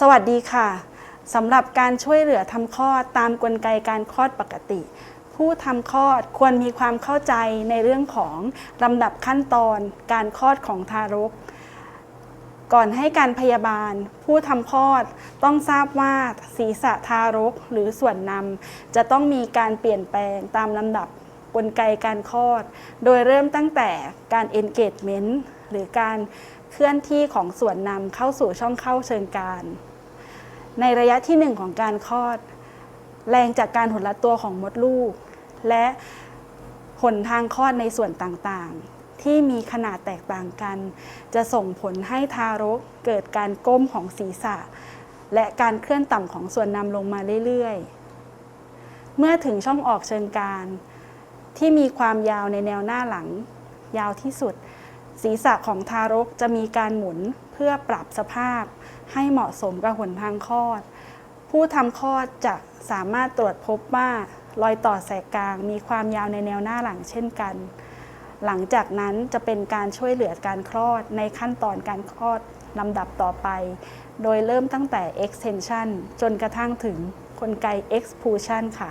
สวัสดีค่ะสำหรับการช่วยเหลือทำคลอดตามกลไกการคลอดปกติ ผู้ทำคลอดควรมีความเข้าใจในเรื่องของลำดับขั้นตอนการคลอดของทารก ก่อนให้การพยาบาล ผู้ทำคลอดต้องทราบว่าศีรษะทารกหรือส่วนนำจะต้องมีการเปลี่ยนแปลงตามลำดับกลไกการคลอด โดยเริ่มตั้งแต่การ engagement หรือการ เคลื่อนที่ของส่วนนำเข้าสู่ช่องเข้าเชิงกานในระยะที่หนึ่งของการคลอด แรงจากการหดลัดตัวของมดลูก และผลทางคลอดในส่วนต่างๆ ที่มีขนาดแตกต่างกัน จะส่งผลให้ทารกเกิดการก้มของศีรษะ และการเคลื่อนต่ำของส่วนนำลงมาเรื่อยๆ เมื่อถึงช่องออกเชิงกานที่มีความยาวในแนวหน้าหลัง ยาวที่สุด ศีรษะของทารกจะมีการหมุนเพื่อปรับสภาพ ให้เหมาะสมกับหนทางคลอด ผู้ทำคลอดจะสามารถตรวจพบว่ารอยต่อแสกกลางมีความยาวในแนวหน้าหลังเช่นกัน หลังจากนั้นจะเป็นการช่วยเหลือการคลอดในขั้นตอนการคลอดลำดับต่อไป โดยเริ่มตั้งแต่ extension จนกระทั่งถึงกลไก expulsion ค่ะ